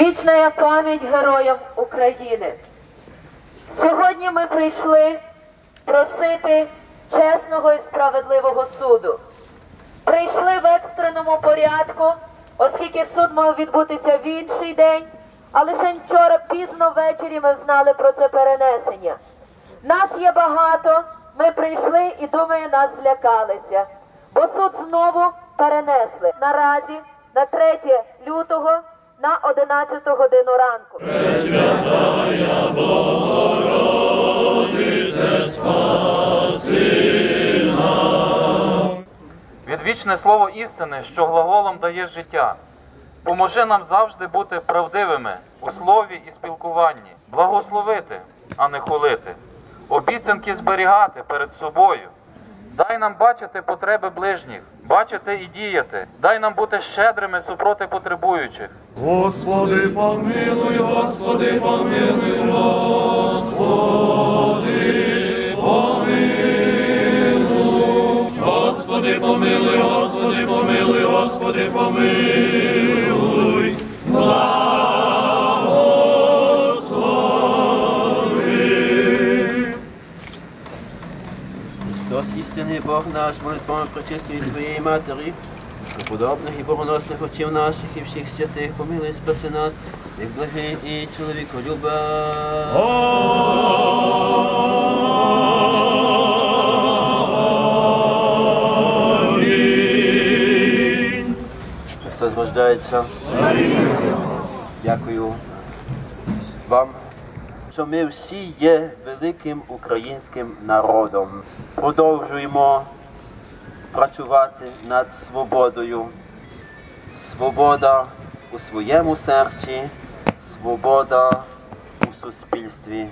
Вічна пам'ять героям України. Сьогодні ми прийшли просити чесного і справедливого суду. Прийшли в екстреному порядку, оскільки суд мав відбутися в інший день, а лише вчора пізно ввечері ми знали про це перенесення. Нас є багато, ми прийшли і думаю, нас злякалися. Бо суд знову перенесли наразі на 3 лютого на 11 годину ранку. Відвічне слово істини, що глаголом дає життя. Поможи нам завжди бути правдивими у слові і спілкуванні, благословити, а не хулити, обіцянки зберігати перед собою. Дай нам бачити потреби ближніх, бачити і діяти. Дай нам бути щедрими супроти потребуючих. Господи, помилуй, Господи, помилуй, Господи, помилуй. Господи, помилуй, Господи, помилуй, Господи, помилуй. Христос, істинний Бог наш, молитвами причистої своєї Матері, преподобних і богоносних отців наших і всіх святих, помилуй, спаси нас, як благий і чоловіколюба. Христос рождається. Дякую вам, що ми всі є великим українським народом. Продовжуємо працювати над свободою. Свобода у своєму серці, свобода у суспільстві.